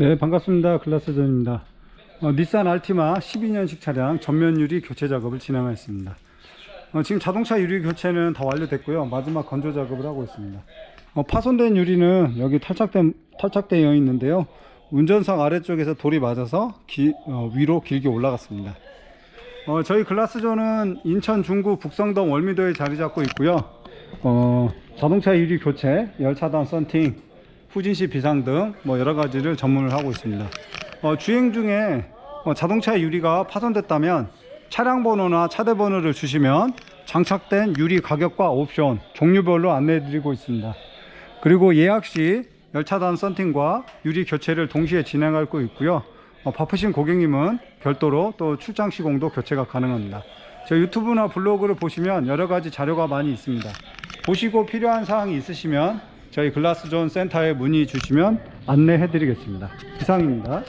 네, 반갑습니다. 글라스전입니다. 어, 닛산 알티마 12년식 차량 전면 유리 교체 작업을 진행하였습니다. 어, 지금 자동차 유리 교체는 다 완료됐고요. 마지막 건조 작업을 하고 있습니다. 어, 파손된 유리는 여기 탈착된, 탈착되어 있는데요. 운전석 아래쪽에서 돌이 맞아서 기- 어, 위로 길게 올라갔습니다. 어, 저희 글라스존은 인천 중구 북성동 월미도에 자리 잡고 있고요. 어, 자동차 유리 교체, 열차단 썬팅, 후진시 비상 등 뭐 여러 가지를 전문을 하고 있습니다. 어, 주행 중에 어, 자동차 유리가 파손됐다면 차량 번호나 차대 번호를 주시면 장착된 유리 가격과 옵션 종류별로 안내해 드리고 있습니다. 그리고 예약 시 열차단 썬팅과 유리 교체를 동시에 진행하고 있고요. 어, 바쁘신 고객님은 별도로 또 출장 시공도 교체가 가능합니다. 저 유튜브나 블로그를 보시면 여러 가지 자료가 많이 있습니다. 보시고 필요한 사항이 있으시면 저희 글라스존 센터에 문의 주시면 안내해 드리겠습니다. 이상입니다.